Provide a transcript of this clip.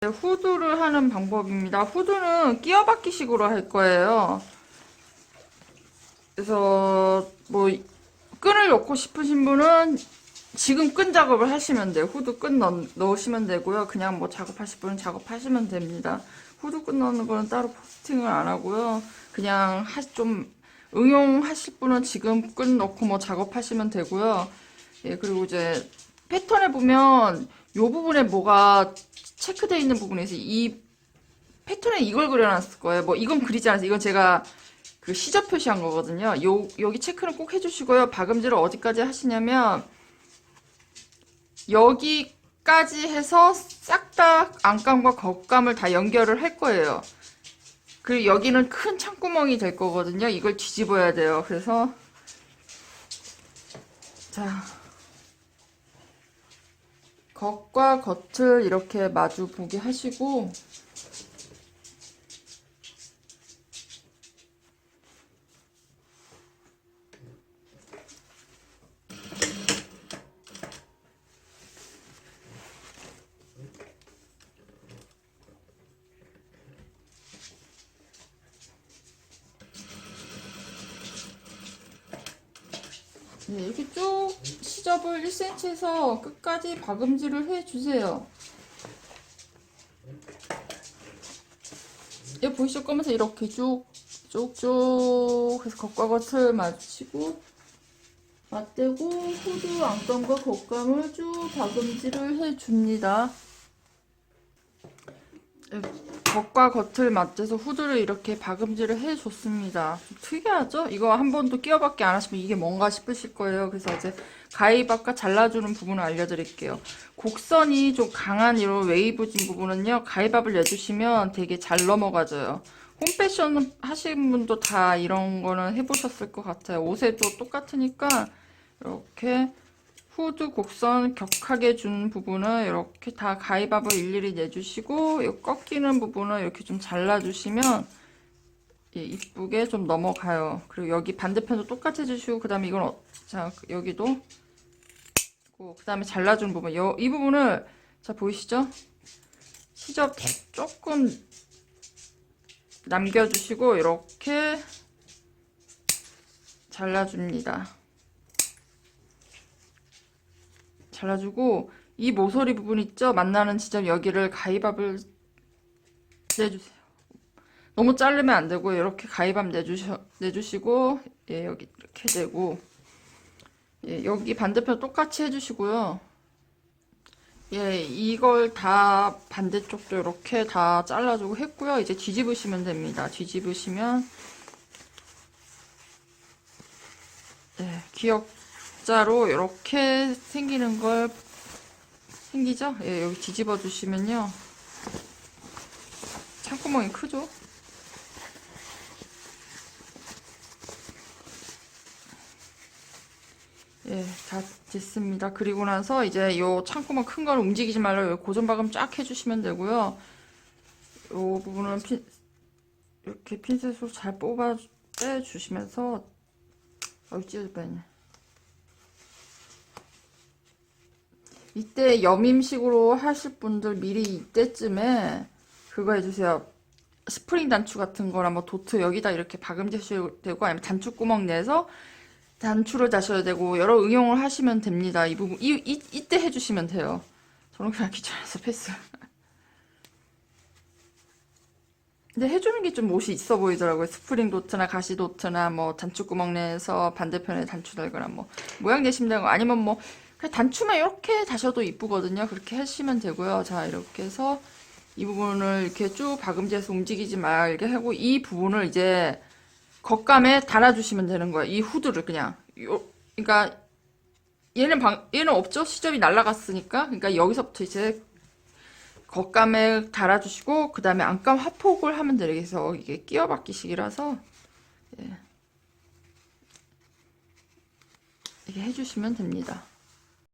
네, 후드를 하는 방법입니다. 후드는 끼어박기 식으로 할 거예요. 그래서 뭐 끈을 넣고 싶으신 분은 지금 끈 작업을 하시면 돼요. 후드 끈 넣, 넣으시면 되고요. 그냥 뭐 작업하실 분은 작업하시면 됩니다. 후드 끈 넣는 거는 따로 포스팅을 안 하고요. 그냥 하, 좀 응용하실 분은 지금 끈 넣고 뭐 작업하시면 되고요. 예, 그리고 이제 패턴에 보면 요 부분에 뭐가 체크되어 있는 부분에 있어요. 이 패턴에 이걸 그려놨을 거예요. 뭐 이건 그리지 않았어요. 이건 제가 그 시접 표시한 거거든요. 요, 여기 체크는 꼭 해주시고요. 박음질을 어디까지 하시냐면 여기까지 해서 싹 다 안감과 겉감을 다 연결을 할 거예요. 그리고 여기는 큰 창구멍이 될 거거든요. 이걸 뒤집어야 돼요. 그래서 자 겉과 겉을 이렇게 마주 보게 하시고 네, 이렇게 쭉 시접을 1cm에서 끝까지 박음질을 해주세요. 여기 보이실 거면서 이렇게 쭉, 쭉쭉 해서 겉과 겉을 맞추고 맞대고 후드 안감과 겉감을 쭉 박음질을 해줍니다. 네, 겉과 겉을 맞대서 후드를 이렇게 박음질을 해줬습니다. 좀 특이하죠? 이거 한 번도 끼어밖에 안 하시면 이게 뭔가 싶으실 거예요. 그래서 이제 가위바과 잘라주는 부분을 알려드릴게요. 곡선이 좀 강한 이런 웨이브진 부분은요. 가위밥을 내주시면 되게 잘 넘어가져요. 홈패션 하시는 분도 다 이런 거는 해보셨을 것 같아요. 옷에도 똑같으니까 이렇게 후드 곡선 격하게 준 부분은 이렇게 다 가위밥을 일일이 내주시고 이 꺾이는 부분은 이렇게 좀 잘라주시면 예, 이쁘게 좀 넘어가요. 그리고 여기 반대편도 똑같이 해주시고 그 다음에 이건 어, 자 여기도 그 다음에 잘라준 부분 여, 이 부분을 자 보이시죠? 시접 조금 남겨주시고 이렇게 잘라줍니다. 잘라주고 이 모서리 부분 있죠? 만나는 지점 여기를 가위밥을 내주세요. 너무 자르면 안 되고 이렇게 가위밥 내주셔, 내주시고 예, 여기 이렇게 내고 예, 여기 반대편 똑같이 해주시고요. 예, 이걸 다 반대쪽도 이렇게 다 잘라주고 했고요. 이제 뒤집으시면 됩니다. 뒤집으시면 예, 기 역자로 이렇게 생기는 걸 생기죠? 예, 여기 뒤집어 주시면요. 창구멍이 크죠? 예, 다 됐습니다. 그리고 나서 이제 요 창구멍 큰 걸 움직이지 요 고정박음 쫙 해주시면 되고요. 요 부분은 핀, 이렇게 핀셋으로 잘 뽑아 빼주시면서 어이 찢어질 뻔했네. 이때 여밈식으로 하실 분들 미리 이때쯤에 그거 해주세요. 스프링 단추 같은 거나 뭐 도트 여기다 이렇게 박음지셔도 되고 아니면 단추 구멍 내서 단추를 다셔야 되고 여러 응용을 하시면 됩니다. 이 부분 이, 이 이때 해주시면 돼요. 저는 그냥 귀찮아서 패스. 근데 해주는 게 좀 옷이 있어 보이더라고요. 스프링 도트나 가시 도트나 뭐 단추 구멍 내서 반대편에 단추 달거나 뭐 모양 내시면 되고 아니면 뭐 단추만 이렇게 다셔도 이쁘거든요. 그렇게 하시면 되고요. 자 이렇게 해서 이 부분을 이렇게 쭉 박음질해서 움직이지 말게 하고 이 부분을 이제 겉감에 달아주시면 되는 거예요. 이 후드를 그냥 요 그러니까 얘는 방 얘는 없죠. 시접이 날라갔으니까 그러니까 여기서부터 이제 겉감에 달아주시고 그 다음에 안감 화폭을 하면 되겠어. 이게 끼어박기식이라서 예. 이렇게 해주시면 됩니다.